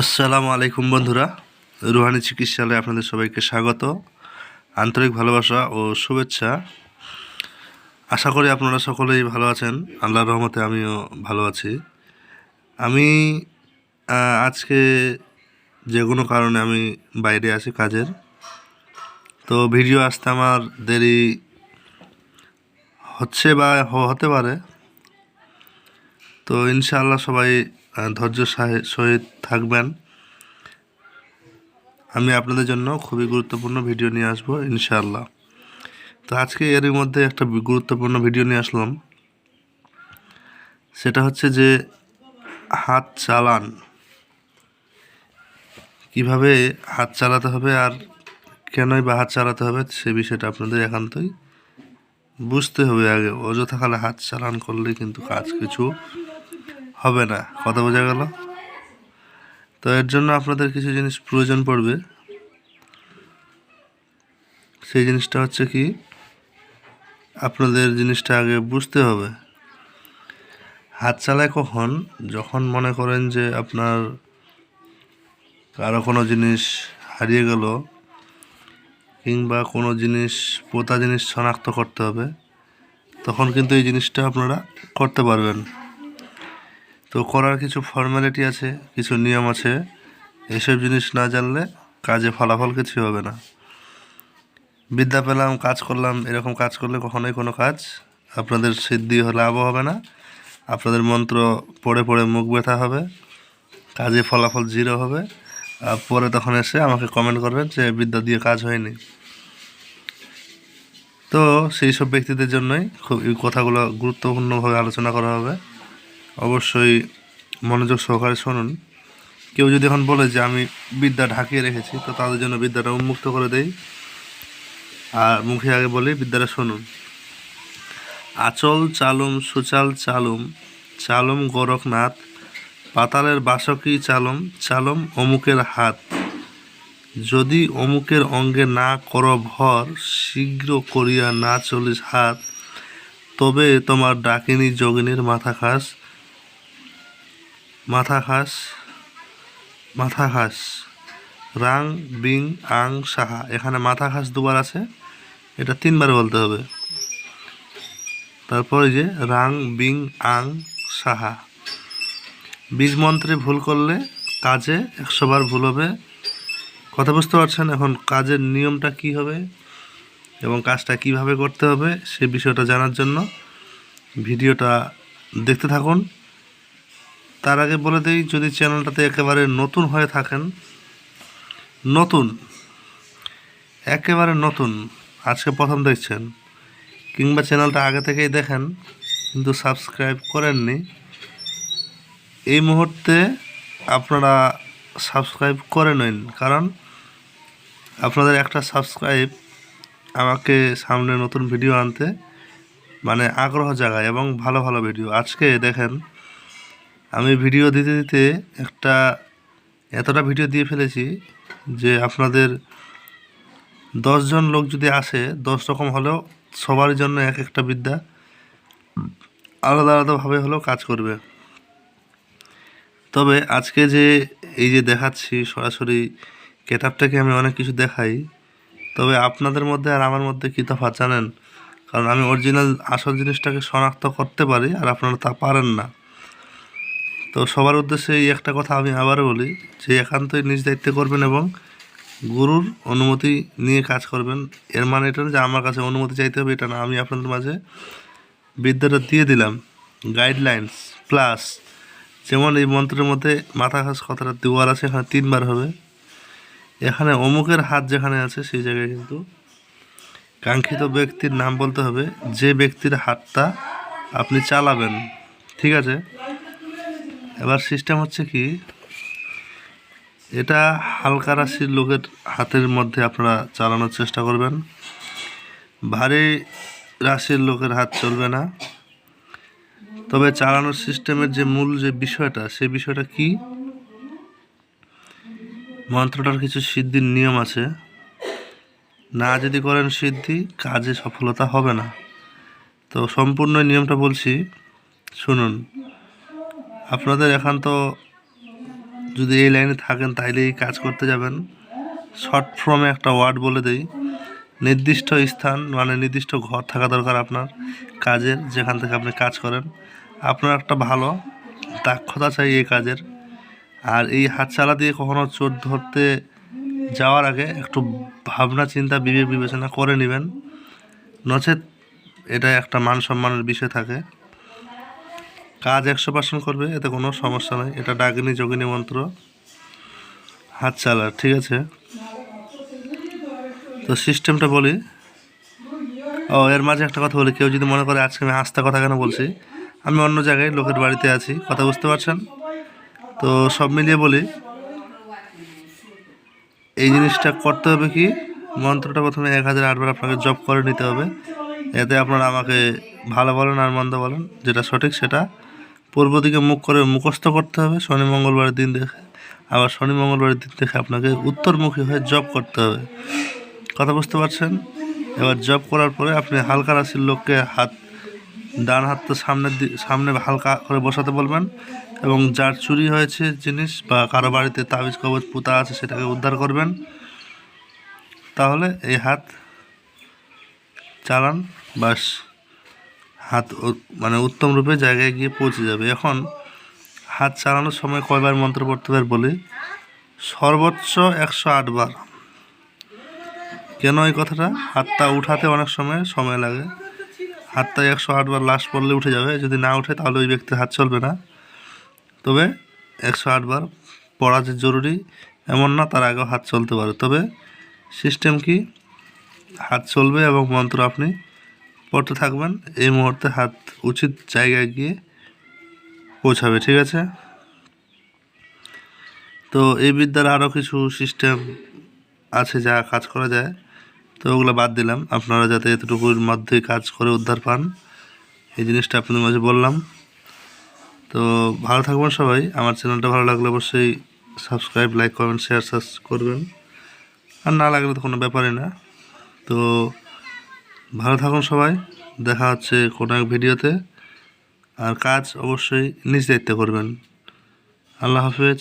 আসসালামু আলাইকুম বন্ধুরা। রুহানি চিকিৎসালয়ে আপনাদের সবাইকে স্বাগত। আন্তরিক ভালোবাসা ও শুভেচ্ছা। আশা করি আপনারা সকলেই ভালো আছেন। আল্লাহর রহমতে আমিও ভালো আছি। আমি আজকে যে কোনো কারণে আমি বাইরে আছি কাজের। তো ভিডিও আসতে আমার দেরি হচ্ছে বা হতে পারে। তো ইনশাআল্লাহ সবাই ধৈর্য সাহে- সহিত থাকবেন। আমি আপনাদের জন্য খুবই গুরুত্বপূর্ণ ভিডিও নিয়ে আসব ইনশাআল্লাহ। তো আজকে এরই মধ্যে একটা গুরুত্বপূর্ণ ভিডিও নিয়ে আসলাম। সেটা হচ্ছে যে, হাত চালান। কীভাবে হাত চালাতে হবে আর কেনই বা হাত চালাতে হবে সে বিষয়টা আপনাদের একান্তই বুঝতে হবে আগে। অযথা খালে হাত চালান করলে কিন্তু কাজ কিছু হবে না, কথা বোঝা গেল? তো এর জন্য আপনাদের কিছু জিনিস প্রয়োজন পড়বে। সেই জিনিসটা হচ্ছে কি, আপনাদের জিনিসটা আগে বুঝতে হবে। হাত চালায় কখন? যখন মনে করেন যে আপনার কারও কোনো জিনিস হারিয়ে গেল, কিংবা কোনো জিনিস, পোতা জিনিস শনাক্ত করতে হবে, তখন কিন্তু এই জিনিসটা আপনারা করতে পারবেন। তো করার কিছু ফর্ম্যালিটি আছে, কিছু নিয়ম আছে। এসব জিনিস না জানলে কাজে ফলাফল কিছু হবে না। বিদ্যা পেলাম, কাজ করলাম, এরকম কাজ করলে কখনোই কোনো কাজ আপনাদের সিদ্ধি লাভও হবে না। আপনাদের মন্ত্র পড়ে পড়ে মুখ ব্যথা হবে, কাজে ফলাফল জিরো হবে। আর পরে তখন এসে আমাকে কমেন্ট করবেন যে বিদ্যা দিয়ে কাজ হয়নি। তো সেই সব ব্যক্তিদের জন্যই খুব এই কথাগুলো গুরুত্বপূর্ণভাবে আলোচনা করা হবে। অবশ্যই মনোযোগ সহকারে শুনুন। কেউ যদি এখন বলে যে আমি বিদ্যা ঢাকিয়ে রেখেছি, তো তাদের জন্য বিদ্যাটা উন্মুক্ত করে দেই। আর মুখে আগে বলি, বিদ্যাটা শুনুন। আচল চালুম সুচাল চালুম চালুম গোরখনাথ, পাতালের বাসকি চালম চালম অমুকের হাত। যদি অমুকের অঙ্গে না কর ভর, শীঘ্র করিয়া না চলিস হাত, তবে তোমার ডাকিনী যোগিনীর মাথা খাস। মাথা খাস মাথা খাস। রাং, বিং, আং, সাহা। এখানে মাথা খাস দুবার আছে। এটা তিনবার বলতে হবে। তারপরে যে রাং, বিং, আং, সাহা। বীজ মন্ত্রে ভুল করলে কাজে একশো বার ভুল হবে। কথা বুঝতে পারছেন? এখন কাজের নিয়মটা কি হবে এবং কাজটা কীভাবে করতে হবে সে বিষয়টা জানার জন্য ভিডিওটা দেখতে থাকুন। তার আগে বলে দিই, যদি চ্যানেলটাতে একেবারে নতুন হয়ে থাকেন, নতুন, একেবারে নতুন, আজকে প্রথম দেখছেন, কিংবা চ্যানেলটা আগে থেকেই দেখেন, কিন্তু সাবস্ক্রাইব করেননি, এই মুহূর্তে আপনারা সাবস্ক্রাইব করে নিন, কারণ আপনাদের একটা সাবস্ক্রাইব আমাকে সামনে নতুন ভিডিও আনতে মানে আগ্রহ জাগায় এবং ভালো ভালো ভিডিও। আজকে দেখেন আমি ভিডিও দিতে দিতে একটা এতটা ভিডিও দিয়ে ফেলেছি যে আপনাদের দশজন লোক যদি আসে, দশ রকম হলেও সবার জন্য এক একটা বিদ্যা আলাদা আলাদাভাবে হলেও কাজ করবে। তবে আজকে যে এই যে দেখাচ্ছি সরাসরি কেটাপটাকে আমি অনেক কিছু দেখাই, তবে আপনাদের মধ্যে আর আমার মধ্যে কী তফাৎ জানেন? কারণ আমি অরিজিনাল আসল জিনিসটাকে শনাক্ত করতে পারি আর আপনারা তা পারেন না। তো সবার উদ্দেশ্যে এই একটা কথা আমি আবারও বলি যে একান্তই নিজ দায়িত্বে করবেন এবং গুরুর অনুমতি নিয়ে কাজ করবেন। এর মানে এটা যে আমার কাছে অনুমতি চাইতে হবে, এটা না। আমি আপনাদের মাঝে বিদ্যাটা দিয়ে দিলাম। গাইডলাইন্স প্লাস যেমন এই মন্ত্রের মধ্যে মাথা খাস কথাটা দেওয়ার আছে, এখানে তিনবার হবে। এখানে অমুকের হাত যেখানে আছে, সেই জায়গায় কিন্তু কাঙ্ক্ষিত ব্যক্তির নাম বলতে হবে। যে ব্যক্তির হাতটা আপনি চালাবেন, ঠিক আছে? এবার সিস্টেম হচ্ছে কি, এটা হালকা রাশির লোকের হাতের মধ্যে আপনারা চালানোর চেষ্টা করবেন। ভারী রাশির লোকের হাত চলবে না। তবে চালানোর সিস্টেমের যে মূল যে বিষয়টা, সেই বিষয়টা কি? মন্ত্রটার কিছু সিদ্ধির নিয়ম আছে। না যদি করেন সিদ্ধি, কাজে সফলতা হবে না। তো সম্পূর্ণ নিয়মটা বলছি, শুনুন। আপনাদের এখান তো যদি এই লাইনে থাকেন তাইলেই কাজ করতে যাবেন। শর্ট ফর্মে একটা ওয়ার্ড বলে দেই। নির্দিষ্ট স্থান মানে নির্দিষ্ট ঘর থাকা দরকার আপনার, কাজের, যেখান থেকে আপনি কাজ করেন। আপনার একটা ভালো দক্ষতা চাই এই কাজের। আর এই হাতচালা দিয়ে কখনো চোর ধরতে যাওয়ার আগে একটু ভাবনা, চিন্তা, বিবেক বিবেচনা করে নেবেন। নচেত এটা একটা মান সম্মানের বিষয় থাকে। কাজ একশো পার্সেন্ট করবে, এতে কোনো সমস্যা নেই। এটা ডাকিনী, যোগিনী মন্ত্র। হাত চালার ঠিক আছে? তো সিস্টেমটা বলি। ও, এর মাঝে একটা কথা বলি, কেউ যদি মনে করে আজকে আমি আস্তা কথা কেন বলছি? আমি অন্য জায়গায়, লোকের বাড়িতে আছি, কথা বুঝতে পারছেন? তো সব মিলিয়ে বলি, এই জিনিসটা করতে হবে কি? মন্ত্রটা প্রথমে এক হাজার আটবার আপনাকে জব করে নিতে হবে। এতে আপনারা আমাকে ভালো বলেন আর মন্দ বলেন, যেটা সঠিক সেটা পূর্ব দিকে মুখ করে মুখস্থ করতে হবে, শনি মঙ্গলবারের দিন দেখে। আবার শনি মঙ্গলবারের দিন দেখে আপনাকে উত্তরমুখী হয়ে জব করতে হবে। কথা বুঝতে পারছেন? এবার জব করার পরে আপনি হালকা রাশির লোককে হাত, ডান হাতটা সামনের দি, সামনে হালকা করে বসাতে বলবেন এবং যার চুরি হয়েছে জিনিস বা কারও বাড়িতে তাবিজ, কবজ, পুঁতা আছে সেটাকে উদ্ধার করবেন। তাহলে এই হাত চালান বাস হাত মানে উত্তম রূপে জায়গায় গিয়ে পৌঁছে যাবে। এখন হাত চালানোর সময় কয়বার মন্ত্র পড়তে পারে বলি? সর্বোচ্চ একশো আটবার কেন এই কথাটা? হাতটা উঠাতে অনেক সময় সময় লাগে। হাতটা একশো আটবার লাস্ট পড়লে উঠে যাবে। যদি না উঠে, তাহলে ওই ব্যক্তির হাত চলবে না। তবে একশো আটবার পড়া যে জরুরি, এমন না তার আগেও হাত চলতে পারে। তবে সিস্টেম কি? হাত চলবে এবং মন্ত্র আপনি পড়তে থাকবেন। এই মুহূর্তে হাত উচিত জায়গায় গিয়ে পৌঁছাবে, ঠিক আছে? তো এই বিদ্যার আরও কিছু সিস্টেম আছে যা কাজ করা যায়। তো ওগুলো বাদ দিলাম। আপনারা যাতে এতটুকুর মধ্যেই কাজ করে উদ্ধার পান। এই জিনিসটা আপনাদের মাঝে বললাম। তো ভালো থাকবেন সবাই। আমার চ্যানেলটা ভালো লাগলে অবশ্যই subscribe like comment share search করবেন। আর না লাগলে তো কোনো ব্যাপারই না। তো ভালো থাকুন সবাই, দেখা হচ্ছে কোনো এক ভিডিওতে। আর কাজ অবশ্যই নিজ দায়িত্বে করবেন। আল্লাহ হাফেজ।